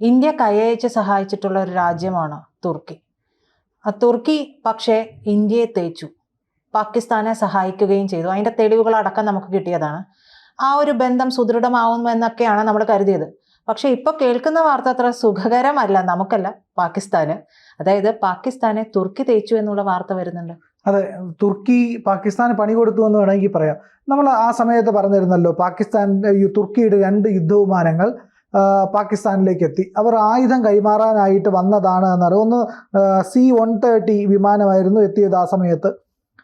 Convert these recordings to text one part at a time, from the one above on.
India കൈയച്ച് സഹായിച്ചിട്ടുള്ള ഒരു രാജ്യമാണ് തുർക്കി. ആ തുർക്കി പക്ഷേ ഇന്ത്യയെ തേച്ചു. പാകിസ്ഥാനെ സഹായിക്കുകയും ചെയ്തു. അതിന്റെ തെളിവുകളടക്കം നമുക്ക് കിട്ടിയതാണ്. ആ ഒരു ബന്ധം സുദൃഢമാവുമെന്നൊക്കെയാണ് നമ്മൾ കരുതിയത്. പക്ഷേ ഇപ്പോൾ കേൾക്കുന്ന വാർത്ത അത്ര സുഖകരമല്ല നമുക്കല്ല. പാകിസ്ഥാന് അതായത് പാകിസ്ഥാനെ തുർക്കി തേച്ചു എന്നുള്ള വാർത്ത വരുന്നുണ്ട്. അതെ തുർക്കി പാകിസ്ഥാന് പണി കൊടുത്തു എന്ന് വേണമെങ്കിൽ പറയാം. നമ്മൾ ആ സമയത്ത് പറഞ്ഞിരുന്നല്ലോ പാകിസ്ഥാൻ തുർക്കിയുടെ രണ്ട് യുദ്ധവിമാനങ്ങൾ പാകിസ്ഥാനിലേക്ക് എത്തി അവർ ആയുധം കൈമാറാനായിട്ട് വന്നതാണ് എന്നറിയാം ഒന്ന് സി വൺ തേർട്ടി വിമാനമായിരുന്നു എത്തിയത് ആ സമയത്ത്.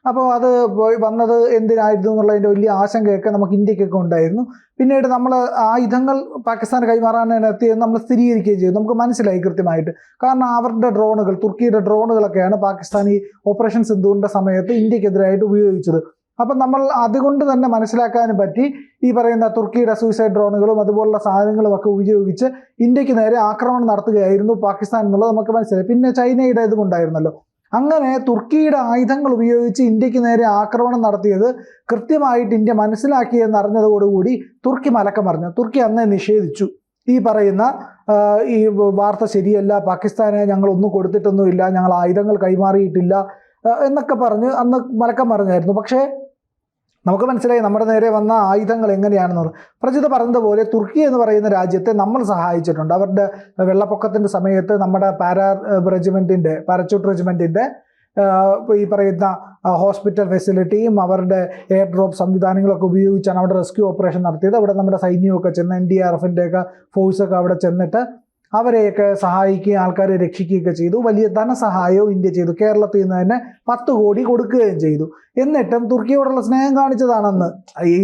അപ്പോൾ അത് പോയി വന്നത് എന്തിനായിരുന്നു എന്നുള്ളതിന്റെ വലിയ ആശങ്കയൊക്കെ നമുക്ക് ഇന്ത്യക്കൊക്കെ ഉണ്ടായിരുന്നു. പിന്നീട് നമ്മൾ ആയുധങ്ങൾ പാകിസ്ഥാൻ കൈമാറാനാണ് എത്തിയെന്ന് നമ്മൾ സ്ഥിരീകരിക്കുകയും ചെയ്തു. നമുക്ക് മനസ്സിലായി കൃത്യമായിട്ട്. കാരണം അവരുടെ ഡ്രോണുകൾ തുർക്കിയുടെ ഡ്രോണുകളൊക്കെയാണ് പാകിസ്ഥാൻ ഈ ഓപ്പറേഷൻ സിന്ധുവിന്റെ സമയത്ത് ഇന്ത്യക്കെതിരായിട്ട് ഉപയോഗിച്ചത്. അപ്പം നമ്മൾ അതുകൊണ്ട് തന്നെ മനസ്സിലാക്കാനും പറ്റി. ഈ പറയുന്ന തുർക്കിയുടെ സൂയിസൈഡ് ഡ്രോണുകളും അതുപോലുള്ള സാധനങ്ങളും ഒക്കെ ഉപയോഗിച്ച് ഇന്ത്യയ്ക്ക് നേരെ ആക്രമണം നടത്തുകയായിരുന്നു പാകിസ്ഥാൻ എന്നുള്ളത് നമുക്ക് മനസ്സിലായി. പിന്നെ ചൈനയുടെ ഇതും ഉണ്ടായിരുന്നല്ലോ. അങ്ങനെ തുർക്കിയുടെ ആയുധങ്ങൾ ഉപയോഗിച്ച് ഇന്ത്യയ്ക്ക് നേരെ ആക്രമണം നടത്തിയത് കൃത്യമായിട്ട് ഇന്ത്യ മനസ്സിലാക്കിയെന്ന് അറിഞ്ഞതോടുകൂടി തുർക്കി മലക്കം പറഞ്ഞു തുർക്കി അന്നേ നിഷേധിച്ചു. ഈ പറയുന്ന ഈ വാർത്ത ശരിയല്ല പാകിസ്ഥാനെ ഞങ്ങൾ ഒന്നും കൊടുത്തിട്ടൊന്നുമില്ല ഞങ്ങൾ ആയുധങ്ങൾ കൈമാറിയിട്ടില്ല എന്നൊക്കെ പറഞ്ഞ് അന്ന് മലക്കം പറഞ്ഞായിരുന്നു പക്ഷേ നമുക്ക് മനസ്സിലായി നമ്മുടെ നേരെ വന്ന ആയുധങ്ങൾ എങ്ങനെയാണെന്ന് പ്രജിത പറഞ്ഞതുപോലെ തുർക്കി എന്ന് പറയുന്ന രാജ്യത്തെ നമ്മൾ സഹായിച്ചിട്ടുണ്ട്. അവരുടെ വെള്ളപ്പൊക്കത്തിന്റെ സമയത്ത് നമ്മുടെ പാരാ റെജിമെന്റിന്റെ പാരച്യൂട്ട് റെജിമെന്റിന്റെ ഈ പറയുന്ന ഹോസ്പിറ്റൽ ഫെസിലിറ്റിയും അവരുടെ എയർ ഡ്രോപ്പ് സംവിധാനങ്ങളൊക്കെ ഉപയോഗിച്ചാണ് അവിടെ റെസ്ക്യൂ ഓപ്പറേഷൻ നടത്തിയത്. അവിടെ നമ്മുടെ സൈന്യമൊക്കെ ചെന്ന് എൻ ഡി ആർ എഫിന്റെയൊക്കെ ഫോഴ്സൊക്കെ അവിടെ ചെന്നിട്ട് അവരെയൊക്കെ സഹായിക്കുകയും ആൾക്കാരെ രക്ഷിക്കുകയൊക്കെ ചെയ്തു. വലിയ ധനസഹായവും ഇന്ത്യ ചെയ്തു. കേരളത്തിൽ നിന്ന് തന്നെ പത്ത് കോടി കൊടുക്കുകയും ചെയ്തു. എന്നിട്ടും തുർക്കിയോടുള്ള സ്നേഹം കാണിച്ചതാണെന്ന് ഈ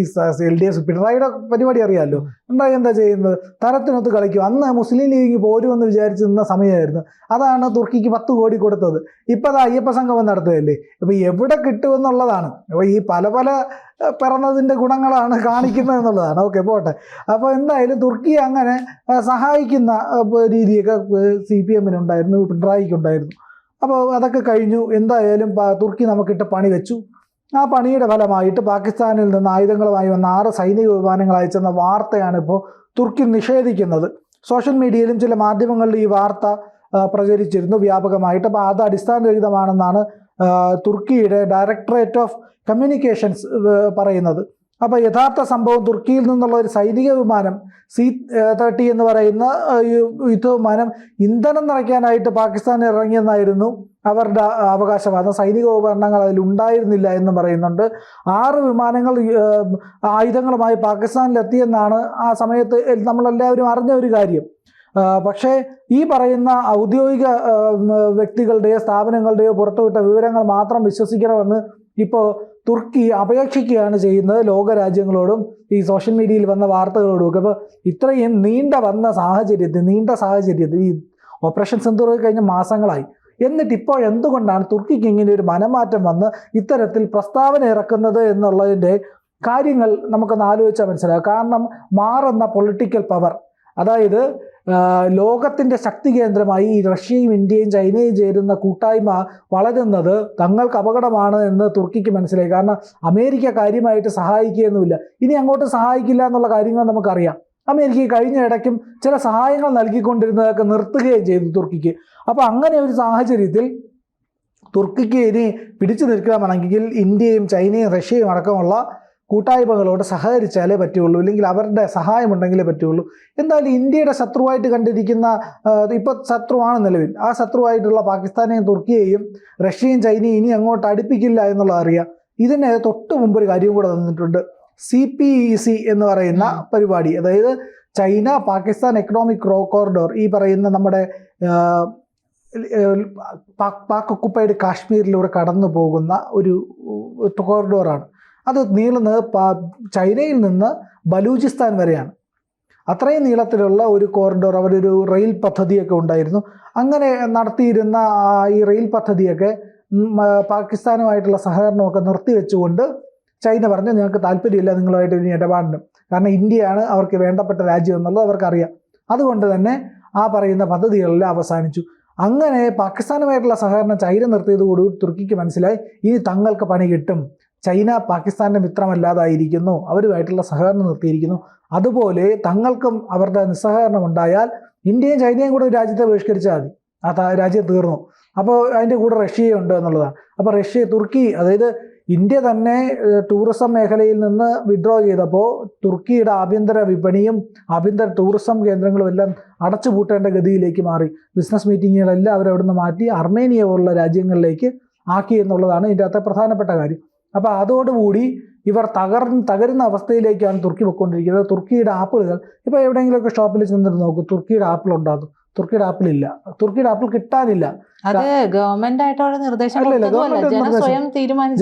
എൽ ഡി എഫ് പിണറായിയുടെ പരിപാടി അറിയാമല്ലോ പിണറായി എന്താ ചെയ്യുന്നത്? തരത്തിനൊത്ത് കളിക്കും. അന്ന് മുസ്ലിം ലീഗ് പോരുമെന്ന് വിചാരിച്ച് നിന്ന സമയമായിരുന്നു. അതാണ് തുർക്കിക്ക് പത്ത് കോടി കൊടുത്തത്. ഇപ്പം അത് അയ്യപ്പ സംഗമം നടത്തുകയല്ലേ? ഇപ്പം എവിടെ കിട്ടുമെന്നുള്ളതാണ്. അപ്പോൾ ഈ പല പല പിറന്നതിന്റെ ഗുണങ്ങളാണ് കാണിക്കുന്നത് എന്നുള്ളതാണ്. ഓക്കെ പോട്ടെ. അപ്പോൾ എന്തായാലും തുർക്കി അങ്ങനെ സഹായിക്കുന്ന രീതിയൊക്കെ സി പി എമ്മിനുണ്ടായിരുന്നു പിണറായിക്കുണ്ടായിരുന്നു അപ്പോൾ അതൊക്കെ കഴിഞ്ഞു. എന്തായാലും തുർക്കി നമുക്കിട്ട് പണി വെച്ചു. ആ പണിയുടെ ഫലമായിട്ട് പാകിസ്ഥാനിൽ നിന്ന് ആയുധങ്ങളുമായി വന്ന ആറ് സൈനിക വിമാനങ്ങൾ അയച്ചെന്ന വാർത്തയാണ് ഇപ്പോൾ തുർക്കി നിഷേധിക്കുന്നത്. സോഷ്യൽ മീഡിയയിലും ചില മാധ്യമങ്ങളിൽ ഈ വാർത്ത പ്രചരിച്ചിരുന്നു വ്യാപകമായിട്ട്. അപ്പോൾ അത് അടിസ്ഥാനരഹിതമാണെന്നാണ് തുർക്കിയുടെ ഡയറക്ടറേറ്റ് ഓഫ് കമ്മ്യൂണിക്കേഷൻസ് പറയുന്നത്. അപ്പോൾ യഥാർത്ഥ സംഭവം തുർക്കിയിൽ നിന്നുള്ള ഒരു സൈനിക വിമാനം സി തേർട്ടി എന്ന് പറയുന്ന യുദ്ധവിമാനം ഇന്ധനം നിറയ്ക്കാനായിട്ട് പാകിസ്ഥാൻ ഇറങ്ങിയെന്നായിരുന്നു അവരുടെ അവകാശവാദം. സൈനിക ഉപകരണങ്ങൾ അതിൽ ഉണ്ടായിരുന്നില്ല എന്ന് പറയുന്നുണ്ട്. ആറ് വിമാനങ്ങൾ ആയുധങ്ങളുമായി പാകിസ്ഥാനിലെത്തിയെന്നാണ് ആ സമയത്ത് നമ്മളെല്ലാവരും അറിഞ്ഞ ഒരു കാര്യം. പക്ഷേ ഈ പറയുന്ന ഔദ്യോഗിക വ്യക്തികളുടെയോ സ്ഥാപനങ്ങളുടെയോ പുറത്തുവിട്ട വിവരങ്ങൾ മാത്രം വിശ്വസിക്കണമെന്ന് ഇപ്പോൾ തുർക്കി അപേക്ഷിക്കുകയാണ് ചെയ്യുന്നത് ലോകരാജ്യങ്ങളോടും ഈ സോഷ്യൽ മീഡിയയിൽ വന്ന വാർത്തകളോടും ഒക്കെ. അപ്പോൾ ഇത്രയും നീണ്ട വന്ന സാഹചര്യത്തിൽ നീണ്ട സാഹചര്യത്തിൽ ഈ ഓപ്പറേഷൻ സിന്ദൂർ കഴിഞ്ഞ മാസങ്ങളായി എന്നിട്ട് ഇപ്പോൾ എന്തുകൊണ്ടാണ് തുർക്കിക്ക് ഇങ്ങനെ ഒരു മനമാറ്റം വന്ന് ഇത്തരത്തിൽ പ്രസ്താവന ഇറക്കുന്നത് എന്നുള്ളതിന്റെ കാര്യങ്ങൾ നമുക്കൊന്ന് ആലോചിച്ചാൽ മനസ്സിലാകും കാരണം മാറുന്ന പൊളിറ്റിക്കൽ പവർ അതായത് ലോകത്തിന്റെ ശക്തി കേന്ദ്രമായി റഷ്യയും ഇന്ത്യയും ചൈനയും ചേരുന്ന കൂട്ടായ്മ വളരുന്നത് തങ്ങൾക്ക് അപകടമാണ് എന്ന് തുർക്കിക്ക് മനസ്സിലായി. കാരണം അമേരിക്ക കാര്യമായിട്ട് സഹായിക്കുകയൊന്നുമില്ല. ഇനി അങ്ങോട്ട് സഹായിക്കില്ല എന്നുള്ള കാര്യങ്ങൾ നമുക്കറിയാം. അമേരിക്ക കഴിഞ്ഞ ഇടയ്ക്കും ചില സഹായങ്ങൾ നൽകിക്കൊണ്ടിരുന്നതൊക്കെ നിർത്തുകയും ചെയ്തു തുർക്കിക്ക്. അപ്പോൾ അങ്ങനെ ഒരു സാഹചര്യത്തിൽ തുർക്കിക്ക് ഇനി പിടിച്ചു നിൽക്കണമെങ്കിൽ ഇന്ത്യയും ചൈനയും റഷ്യയും അടക്കമുള്ള കൂട്ടായ്മകളോട് സഹകരിച്ചാലേ പറ്റുള്ളൂ ഇല്ലെങ്കിൽ അവരുടെ സഹായമുണ്ടെങ്കിലേ പറ്റുള്ളൂ. എന്തായാലും ഇന്ത്യയുടെ ശത്രുവായിട്ട് കണ്ടിരിക്കുന്ന ഇപ്പോൾ ശത്രുവാണ് നിലവിൽ. ആ ശത്രുവായിട്ടുള്ള പാകിസ്ഥാനെയും തുർക്കിയെയും റഷ്യയും ചൈനയും ഇനി അങ്ങോട്ട് അടുപ്പിക്കില്ല എന്നുള്ളത് അറിയാം ഇതിന് തൊട്ട് മുമ്പ് ഒരു കാര്യം കൂടെ തന്നിട്ടുണ്ട്. സി പി ഇ സി എന്ന് പറയുന്ന പരിപാടി. അതായത് ചൈന പാകിസ്ഥാൻ എക്കണോമിക് റോ കോറിഡോർ ഈ പറയുന്ന നമ്മുടെ പാക് ഒക്കുപ്പൈഡ് കാശ്മീരിലൂടെ കടന്നു പോകുന്ന ഒരു കോറിഡോറാണ് അത് നീളുന്നത് ചൈനയിൽ നിന്ന് ബലൂചിസ്ഥാൻ വരെയാണ്. അത്രയും നീളത്തിലുള്ള ഒരു കോറിഡോർ അവരൊരു റെയിൽ പദ്ധതിയൊക്കെ ഉണ്ടായിരുന്നു. അങ്ങനെ നടത്തിയിരുന്ന ഈ റെയിൽ പദ്ധതിയൊക്കെ പാകിസ്ഥാനുമായിട്ടുള്ള സഹകരണമൊക്കെ നിർത്തിവെച്ചുകൊണ്ട് ചൈന പറഞ്ഞു ഞങ്ങൾക്ക് താല്പര്യമില്ല നിങ്ങളുമായിട്ട് ഇനി ഇടപാടിനും. കാരണം ഇന്ത്യയാണ് അവർക്ക് വേണ്ടപ്പെട്ട രാജ്യം എന്നുള്ളത് അവർക്കറിയാം. അതുകൊണ്ട് തന്നെ ആ പറയുന്ന പദ്ധതികളെല്ലാം അവസാനിച്ചു. അങ്ങനെ പാകിസ്ഥാനുമായിട്ടുള്ള സഹകരണം ചൈന നിർത്തിയതോടു തുർക്കിക്ക് മനസ്സിലായി ഇനി തങ്ങൾക്ക് പണി കിട്ടും. ചൈന പാകിസ്ഥാന്റെ മിത്രമല്ലാതായിരിക്കുന്നു അവരുമായിട്ടുള്ള സഹകരണം നിർത്തിയിരിക്കുന്നു. അതുപോലെ തങ്ങൾക്കും അവരുടെ നിസ്സഹകരണം ഉണ്ടായാൽ ഇന്ത്യയും ചൈനയും കൂടെ രാജ്യത്തെ ബഹിഷ്കരിച്ചാൽ മതി. ആ രാജ്യം തീർന്നു. അപ്പോൾ അതിന്റെ കൂടെ റഷ്യയുണ്ട് എന്നുള്ളതാണ്. അപ്പോൾ റഷ്യ തുർക്കി അതായത് ഇന്ത്യ തന്നെ ടൂറിസം മേഖലയിൽ നിന്ന് വിഡ്രോ ചെയ്തപ്പോൾ തുർക്കിയുടെ ആഭ്യന്തര വിപണിയും ആഭ്യന്തര ടൂറിസം കേന്ദ്രങ്ങളും എല്ലാം അടച്ചുപൂട്ടേണ്ട ഗതിയിലേക്ക് മാറി. ബിസിനസ് മീറ്റിങ്ങുകളെല്ലാം അവരവിടെ നിന്ന് മാറ്റി അർമേനിയ പോലുള്ള രാജ്യങ്ങളിലേക്ക് ആക്കി എന്നുള്ളതാണ് ഇതിന്റെ അകത്തെ പ്രധാനപ്പെട്ട കാര്യം. അപ്പോൾ അതോടുകൂടി ഇവർ തകർ തകരുന്ന അവസ്ഥയിലേക്കാണ് തുർക്കി പൊയ്ക്കൊണ്ടിരിക്കുന്നത്. തുർക്കിയുടെ ആപ്പിളുകൾ ഇപ്പോൾ എവിടെയെങ്കിലുമൊക്കെ ഷോപ്പിൽ ചെന്നിട്ട് നോക്കും തുർക്കിയുടെ ആപ്പിൾ ഉണ്ടാകും. തുർക്കിയുടെ ആപ്പിൽ ഇല്ല തുർക്കിയുടെ ആപ്പിൾ കിട്ടാനില്ല. അത് ഗവൺമെന്റ് ആയിട്ടുള്ള നിർദ്ദേശം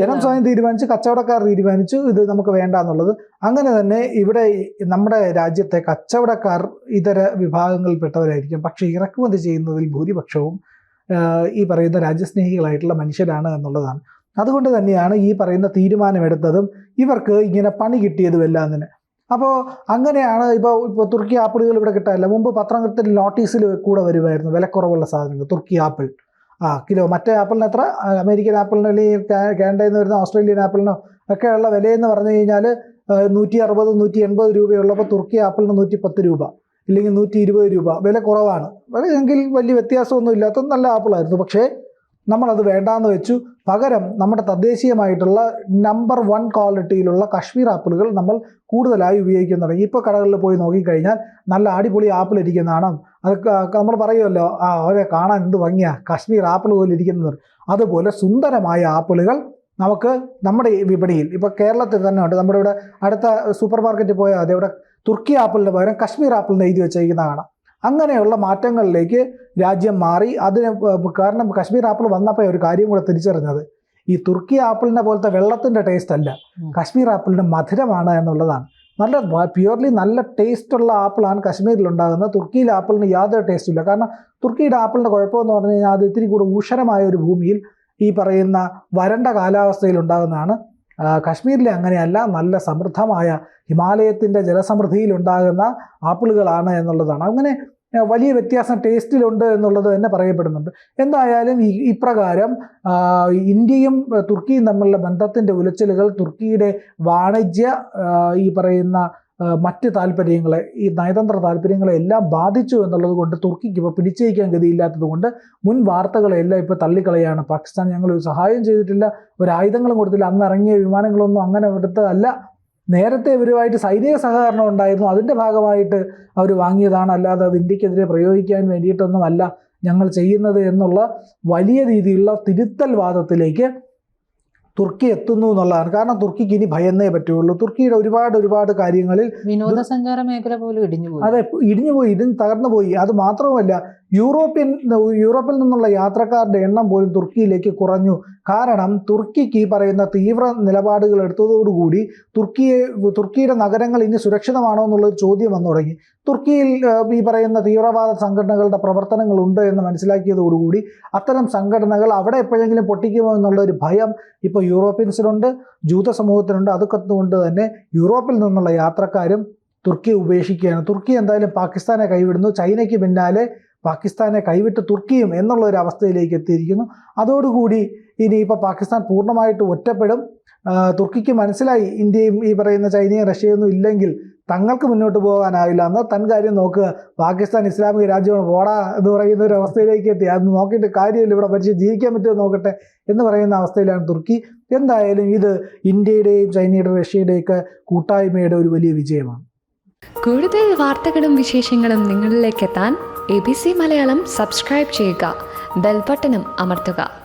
ജനം സ്വയം തീരുമാനിച്ചു കച്ചവടക്കാർ തീരുമാനിച്ചു ഇത് നമുക്ക് വേണ്ട എന്നുള്ളത് അങ്ങനെ തന്നെ ഇവിടെ നമ്മുടെ രാജ്യത്തെ കച്ചവടക്കാർ ഇതര വിഭാഗങ്ങളിൽപ്പെട്ടവരായിരിക്കും. പക്ഷെ ഇറക്കുമതി ചെയ്യുന്നതിൽ ഭൂരിപക്ഷവും ഈ പറയുന്ന രാജ്യസ്നേഹികളായിട്ടുള്ള മനുഷ്യരാണ് എന്നുള്ളതാണ്. അതുകൊണ്ട് തന്നെയാണ് ഈ പറയുന്ന തീരുമാനമെടുത്തതും ഇവർക്ക് ഇങ്ങനെ പണി കിട്ടിയതും എല്ലാം തന്നെ. അപ്പോൾ അങ്ങനെയാണ് ഇപ്പോൾ ഇപ്പോൾ തുർക്കി ആപ്പിളുകൾ ഇവിടെ കിട്ടാനില്ല മുമ്പ് പത്രത്തിൽ നോട്ടീസിൽ കൂടെ വരുമായിരുന്നു വിലക്കുറവുള്ള സാധനങ്ങൾ. തുർക്കി ആപ്പിൾ. ആ കിലോ മറ്റേ ആപ്പിളിന് എത്ര? അമേരിക്കൻ ആപ്പിളിനോ അല്ലെങ്കിൽ കാനഡയിൽ നിന്ന് വരുന്ന ഓസ്ട്രേലിയൻ ആപ്പിളിനോ ഒക്കെയുള്ള വിലയെന്ന് പറഞ്ഞു കഴിഞ്ഞാൽ നൂറ്റി അറുപത് നൂറ്റി എൺപത് രൂപയുള്ളപ്പോൾ തുർക്കി ആപ്പിളിന് നൂറ്റി പത്ത് രൂപ ഇല്ലെങ്കിൽ നൂറ്റി ഇരുപത് രൂപ. വില കുറവാണ്. എങ്കിൽ വലിയ വ്യത്യാസമൊന്നും ഇല്ലാത്ത നല്ല ആപ്പിളായിരുന്നു. പക്ഷേ നമ്മളത് വേണ്ടാന്ന് വെച്ചു. പകരം നമ്മുടെ തദ്ദേശീയമായിട്ടുള്ള നമ്പർ വൺ ക്വാളിറ്റിയിലുള്ള കശ്മീർ ആപ്പിളുകൾ നമ്മൾ കൂടുതലായി ഉപയോഗിക്കാൻ തുടങ്ങി ഇപ്പോൾ കടകളിൽ പോയി നോക്കിക്കഴിഞ്ഞാൽ നല്ല അടിപൊളി ആപ്പിൾ ഇരിക്കുന്നതാണ്. അത് നമ്മൾ പറയുമല്ലോ ആ അവരെ കാണാൻ എന്ത് ഭംഗിയാ. കശ്മീർ ആപ്പിൾ പോലെ ഇരിക്കുന്നത്. അതുപോലെ സുന്ദരമായ ആപ്പിളുകൾ നമുക്ക് നമ്മുടെ വിപണിയിൽ ഇപ്പോൾ കേരളത്തിൽ തന്നെ ഉണ്ട്. നമ്മുടെ ഇവിടെ അടുത്ത സൂപ്പർ മാർക്കറ്റിൽ പോയാൽ അതെ ഇവിടെ തുർക്കി ആപ്പിളിന് പകരം കശ്മീർ ആപ്പിളിന് എഴുതി വെച്ചേക്കുന്നതാണ് അങ്ങനെയുള്ള മാറ്റങ്ങളിലേക്ക് രാജ്യം മാറി. അതിന് കാരണം കശ്മീർ ആപ്പിൾ വന്നപ്പോൾ ഒരു കാര്യം കൂടെ തിരിച്ചറിഞ്ഞത്. ഈ തുർക്കി ആപ്പിളിനെ പോലത്തെ വെള്ളത്തിന്റെ ടേസ്റ്റ് അല്ല. കാശ്മീർ ആപ്പിളിന് മധുരമാണ് എന്നുള്ളതാണ്. നല്ല പ്യുവർലി നല്ല ടേസ്റ്റുള്ള ആപ്പിളാണ് കശ്മീരിൽ ഉണ്ടാകുന്നത് തുർക്കിയിലെ ആപ്പിളിന് യാതൊരു ടേസ്റ്റും ഇല്ല. കാരണം തുർക്കിയുടെ ആപ്പിളിന്റെ കുഴപ്പമെന്ന് പറഞ്ഞു കഴിഞ്ഞാൽ അത് ഇത്തിരി കൂടെ ഊഷരമായ ഒരു ഭൂമിയിൽ ഈ പറയുന്ന വരണ്ട കാലാവസ്ഥയിൽ ഉണ്ടാകുന്നതാണ്. കശ്മീരിലെ അങ്ങനെയല്ല നല്ല സമൃദ്ധമായ ഹിമാലയത്തിന്റെ ജലസമൃദ്ധിയിൽ ഉണ്ടാകുന്ന ആപ്പിളുകളാണ് എന്നുള്ളതാണ്. അങ്ങനെ വലിയ വ്യത്യാസം ടേസ്റ്റിലുണ്ട് എന്നുള്ളത് തന്നെ പറയപ്പെടുന്നുണ്ട്. എന്തായാലും ഈ ഇപ്രകാരം ഇന്ത്യയും തുർക്കിയും തമ്മിലുള്ള ബന്ധത്തിന്റെ ഉലച്ചിലുകൾ തുർക്കിയുടെ വാണിജ്യ ഈ പറയുന്ന മറ്റ് താല്പര്യങ്ങളെ ഈ നയതന്ത്ര താല്പര്യങ്ങളെ എല്ലാം ബാധിച്ചു എന്നുള്ളത് കൊണ്ട് തുർക്കിക്ക് ഇപ്പോൾ പിടിച്ചേക്കാൻ ഗതിയില്ലാത്തത് കൊണ്ട് മുൻ വാർത്തകളെല്ലാം ഇപ്പോൾ തള്ളിക്കളയാണ്. പാകിസ്ഥാൻ ഞങ്ങൾ ഒരു സഹായം ചെയ്തിട്ടില്ല ഒരു ആയുധങ്ങളും കൊടുത്തില്ല അന്ന് ഇറങ്ങിയ വിമാനങ്ങളൊന്നും അങ്ങനെ എടുത്തതല്ല. നേരത്തെ ഇവരുമായിട്ട് സൈനിക സഹകരണം ഉണ്ടായിരുന്നു അതിന്റെ ഭാഗമായിട്ട് അവർ വാങ്ങിയതാണ്. അല്ലാതെ അത് ഇന്ത്യക്കെതിരെ പ്രയോഗിക്കാൻ വേണ്ടിയിട്ടൊന്നുമല്ല ഞങ്ങൾ ചെയ്യുന്നത് എന്നുള്ള വലിയ രീതിയിലുള്ള തിരുത്തൽ വാദത്തിലേക്ക് തുർക്കി എത്തുന്നു എന്നുള്ളതാണ്. കാരണം തുർക്കിക്ക് ഇനി ഭയന്നേ പറ്റുള്ളൂ. തുർക്കിയുടെ ഒരുപാട് ഒരുപാട് കാര്യങ്ങളിൽ വിനോദസഞ്ചാര മേഖല പോലും ഇടിഞ്ഞു പോയി. അതെ ഇടിഞ്ഞു പോയി ഇതിന് തകർന്നു പോയി. അത് മാത്രവുമല്ല യൂറോപ്യൻ യൂറോപ്പിൽ നിന്നുള്ള യാത്രക്കാരുടെ എണ്ണം പോലും തുർക്കിയിലേക്ക് കുറഞ്ഞു. കാരണം തുർക്കിക്ക് ഈ പറയുന്ന തീവ്ര നിലപാടുകൾ എടുത്തതോടുകൂടി തുർക്കിയെ തുർക്കിയുടെ നഗരങ്ങൾ ഇനി സുരക്ഷിതമാണോ എന്നുള്ളൊരു ചോദ്യം വന്നു തുടങ്ങി. തുർക്കിയിൽ ഈ പറയുന്ന തീവ്രവാദ സംഘടനകളുടെ പ്രവർത്തനങ്ങളുണ്ട് എന്ന് മനസ്സിലാക്കിയതോടുകൂടി അത്തരം സംഘടനകൾ അവിടെ എപ്പോഴെങ്കിലും പൊട്ടിക്കുമോ എന്നുള്ള ഒരു ഭയം ഇപ്പോൾ യൂറോപ്യൻസിനുണ്ട് ജൂത സമൂഹത്തിനുണ്ട് അതൊക്കെ കൊണ്ട് തന്നെ യൂറോപ്പിൽ നിന്നുള്ള യാത്രക്കാരും തുർക്കി ഉപേക്ഷിക്കുകയാണ്. തുർക്കി എന്തായാലും പാകിസ്ഥാനെ കൈവിടുന്നു. ചൈനയ്ക്ക് പിന്നാലെ പാകിസ്ഥാനെ കൈവിട്ട് തുർക്കിയും എന്നുള്ള ഒരു അവസ്ഥയിലേക്ക് എത്തിയിരിക്കുന്നു. അതോടുകൂടി ഇനിയിപ്പോൾ പാകിസ്ഥാൻ പൂർണമായിട്ട് ഒറ്റപ്പെടും. തുർക്കിക്ക് മനസ്സിലായി ഇന്ത്യയും ഈ പറയുന്ന ചൈനയും റഷ്യയൊന്നും ഇല്ലെങ്കിൽ തങ്ങൾക്ക് മുന്നോട്ട് പോകാനാവില്ല. എന്ന് തൻ കാര്യം നോക്കുക പാകിസ്ഥാൻ ഇസ്ലാമിക രാജ്യമാണ്. പോടാ എന്ന് പറയുന്ന ഒരു അവസ്ഥയിലേക്ക് എത്തി. അത് നോക്കിയിട്ട് കാര്യമില്ല. ഇവിടെ മനുഷ്യൻ ജീവിക്കാൻ പറ്റുമോ നോക്കട്ടെ എന്ന് പറയുന്ന അവസ്ഥയിലാണ് തുർക്കി. എന്തായാലും ഇത് ഇന്ത്യയുടെയും ചൈനയുടെയും റഷ്യയുടെയൊക്കെ കൂട്ടായ്മയുടെ ഒരു വലിയ വിജയമാണ്. കൂടുതൽ വാർത്തകളും വിശേഷങ്ങളും നിങ്ങളിലേക്ക് എത്താൻ A B C Malayalam subscribe ചെയ്യുക. ബെൽബട്ടനും അമർത്തുക.